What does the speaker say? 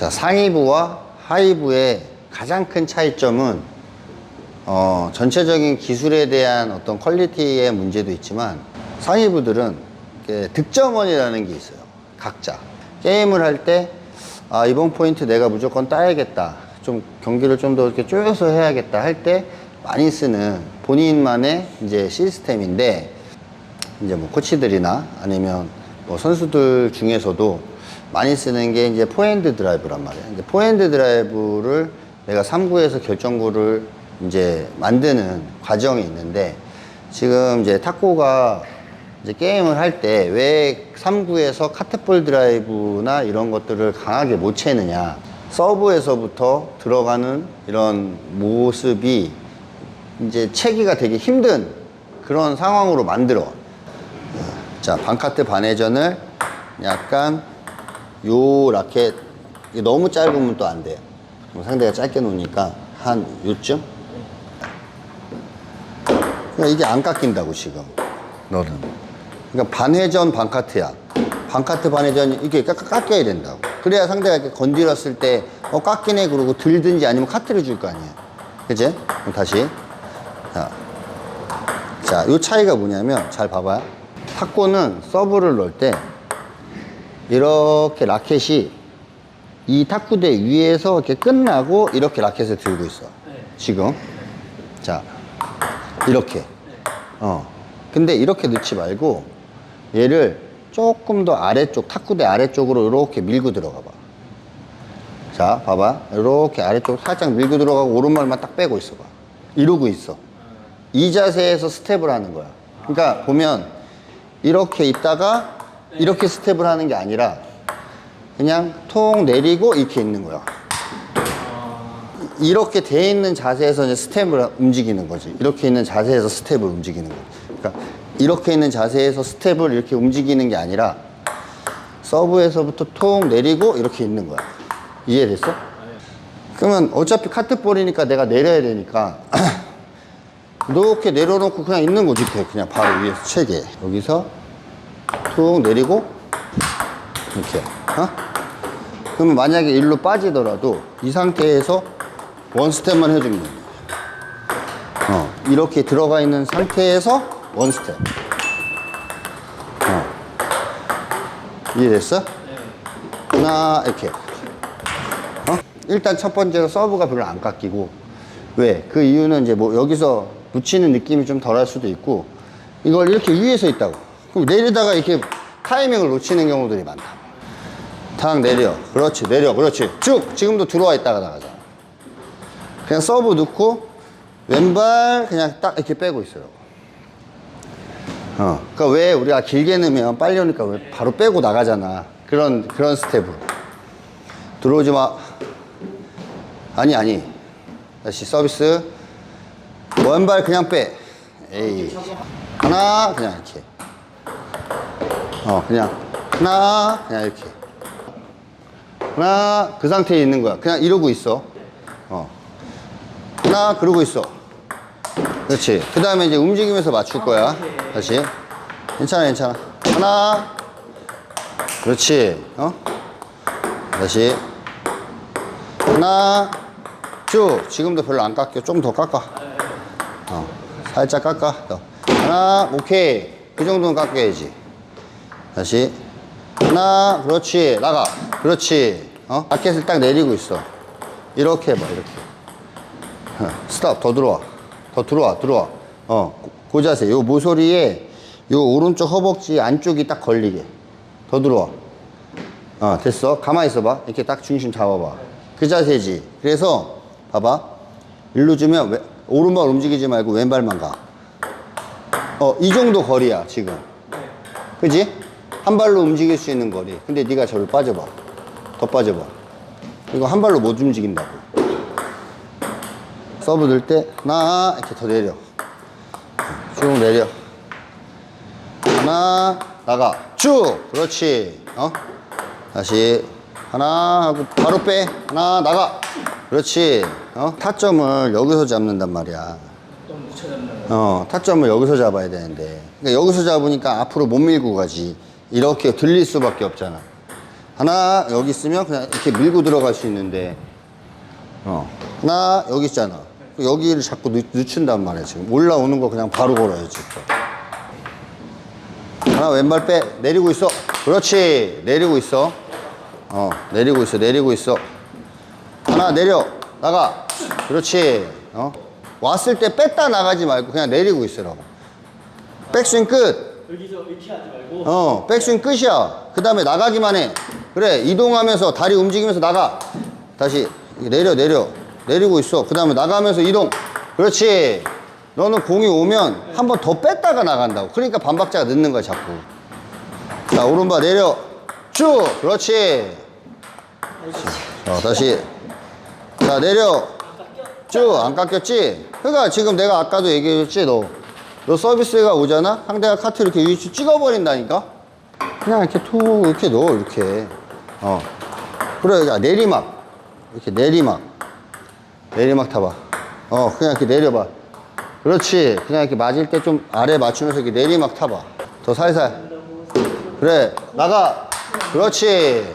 자, 상위부와 하위부의 가장 큰 차이점은 어, 전체적인 기술에 대한 어떤 퀄리티의 문제도 있지만 상위부들은 득점원이라는 게 있어요. 각자. 게임을 할 때, 아, 이번 포인트 내가 무조건 따야겠다. 좀 경기를 좀 더 이렇게 쪼여서 해야겠다 할 때 많이 쓰는 본인만의 이제 시스템인데, 이제 뭐 코치들이나 아니면 뭐 선수들 중에서도 많이 쓰는 게 이제 포핸드 드라이브란 말이야. 이제 포핸드 드라이브를 내가 3구에서 결정구를 이제 만드는 과정이 있는데 지금 이제 탁구가 이제 게임을 할 때 왜 3구에서 카트볼 드라이브나 이런 것들을 강하게 못 채느냐. 서브에서부터 들어가는 이런 모습이 이제 채기가 되게 힘든 그런 상황으로 만들어. 자, 반카트 반회전을 약간 요 라켓 이게 너무 짧으면 또 안 돼요. 뭐 상대가 짧게 놓으니까 한 요쯤? 그러니까 이게 안 깎인다고 지금 너는. 그러니까 반회전 반카트야. 반카트 반회전 이게 깎, 깎여야 된다고. 그래야 상대가 이렇게 건드렸을 때 어 깎이네 그러고 들든지 아니면 카트를 줄 거 아니야. 그지? 그럼 다시. 자, 자, 요 차이가 뭐냐면 잘 봐봐요. 탁구는 서브를 넣을 때 이렇게 라켓이 이 탁구대 위에서 이렇게 끝나고 이렇게 라켓을 들고 있어. 지금. 자, 이렇게. 어. 근데 이렇게 넣지 말고 얘를 조금 더 아래쪽, 탁구대 아래쪽으로 이렇게 밀고 들어가 봐. 자, 봐봐. 이렇게 아래쪽 살짝 밀고 들어가고 오른발만 딱 빼고 있어 봐. 이러고 있어. 이 자세에서 스텝을 하는 거야. 그러니까 보면 이렇게 있다가 이렇게 스텝을 하는 게 아니라 그냥 통 내리고 이렇게 있는 거야. 이렇게 돼 있는 자세에서 이제 스텝을 움직이는 거지. 이렇게 있는 자세에서 스텝을 움직이는 거지. 그러니까 이렇게 있는 자세에서 스텝을 이렇게 움직이는 게 아니라 서브에서부터 통 내리고 이렇게 있는 거야. 이해됐어? 그러면 어차피 카트볼이니까 내가 내려야 되니까 이렇게 내려놓고 그냥 있는 거지. 그냥 바로 위에서 채게. 여기서 툭 내리고 이렇게. 어? 그러면 만약에 일로 빠지더라도 이 상태에서 원 스텝만 해주면 돼. 어, 이렇게 들어가 있는 상태에서 원 스텝. 어. 이해됐어? 하나, 이렇게. 어? 일단 첫 번째로 서브가 별로 안 깎이고. 왜? 그 이유는 이제 뭐 여기서 붙이는 느낌이 좀 덜할 수도 있고, 이걸 이렇게 위에서 있다고. 내리다가 이렇게 타이밍을 놓치는 경우들이 많다. 탁 내려. 그렇지, 내려. 그렇지. 쭉! 지금도 들어와 있다가 나가잖아. 그냥 서브 넣고, 왼발 그냥 딱 이렇게 빼고 있어요. 어. 그니까 왜 우리가 길게 넣으면 빨리 오니까 왜 바로 빼고 나가잖아. 그런, 그런 스텝으로. 들어오지 마. 아니, 아니. 다시 서비스. 왼발 그냥 빼. 에이. 하나, 그냥 이렇게. 어, 그냥. 하나, 그냥 이렇게. 하나, 그 상태에 있는 거야. 그냥 이러고 있어. 어. 하나, 그러고 있어. 그렇지. 그 다음에 이제 움직이면서 맞출 거야. 다시. 괜찮아, 괜찮아. 하나. 그렇지. 어? 다시. 하나. 쭉. 지금도 별로 안 깎여. 좀 더 깎아. 어. 살짝 깎아. 더. 하나. 오케이. 그 정도는 깎여야지. 다시. 하나. 그렇지. 나가. 그렇지. 어? 라켓을 딱 내리고 있어. 이렇게 해봐, 이렇게. 어, 스탑. 더 들어와. 더 들어와, 들어와. 어, 그, 그 자세. 요 모서리에 요 오른쪽 허벅지 안쪽이 딱 걸리게. 더 들어와. 어, 됐어. 가만히 있어봐. 이렇게 딱 중심 잡아봐. 그 자세지. 그래서, 봐봐. 일로 주면 왼- 오른발 움직이지 말고 왼발만 가. 어, 이 정도 거리야, 지금. 그지? 한 발로 움직일 수 있는 거리. 근데 네가 저를 빠져봐. 더 빠져봐. 이거 한 발로 못 움직인다고. 서브 넣을 때 하나 이렇게 더 내려. 쭉 내려. 하나 나가. 쭉! 그렇지. 어? 다시. 하나 하고 바로 빼. 하나 나가. 그렇지. 어? 타점을 여기서 잡는단 말이야. 어 타점을 여기서 잡아야 되는데. 그러니까 여기서 잡으니까 앞으로 못 밀고 가지 이렇게 들릴 수밖에 없잖아. 하나 여기 있으면 그냥 이렇게 밀고 들어갈 수 있는데 어 하나 여기 있잖아. 여기를 자꾸 늦, 늦춘단 말이야 지금. 올라오는 거 그냥 바로 걸어야지 하나 왼발 빼. 내리고 있어. 그렇지. 내리고 있어. 어 내리고 있어 내리고 있어. 하나 내려. 나가. 그렇지. 어? 왔을 때 뺐다 나가지 말고 그냥 내리고 있으라고. 백스윙 끝 여기서 이렇게 하지 말고 어, 백스윙 끝이야. 그 다음에 나가기만 해. 그래, 이동하면서 다리 움직이면서 나가. 다시 내려, 내려. 내리고 있어. 그 다음에 나가면서 이동. 그렇지. 너는 공이 오면 한 번 더 뺐다가 나간다고. 그러니까 반박자가 늦는 거야, 자꾸. 자, 오른발 내려. 쭉. 그렇지. 자, 다시. 자, 내려. 쭉. 안 깎였지? 그러니까 지금 내가 아까도 얘기했지, 너. 너 서비스가 오잖아? 상대가 카트 이렇게 위치 찍어버린다니까? 그냥 이렇게 툭, 이렇게 넣어, 이렇게. 어. 그래, 야, 내리막. 이렇게 내리막. 내리막 타봐. 어, 그냥 이렇게 내려봐. 그렇지. 그냥 이렇게 맞을 때 좀 아래 맞추면서 이렇게 내리막 타봐. 더 살살. 그래, 나가. 그렇지.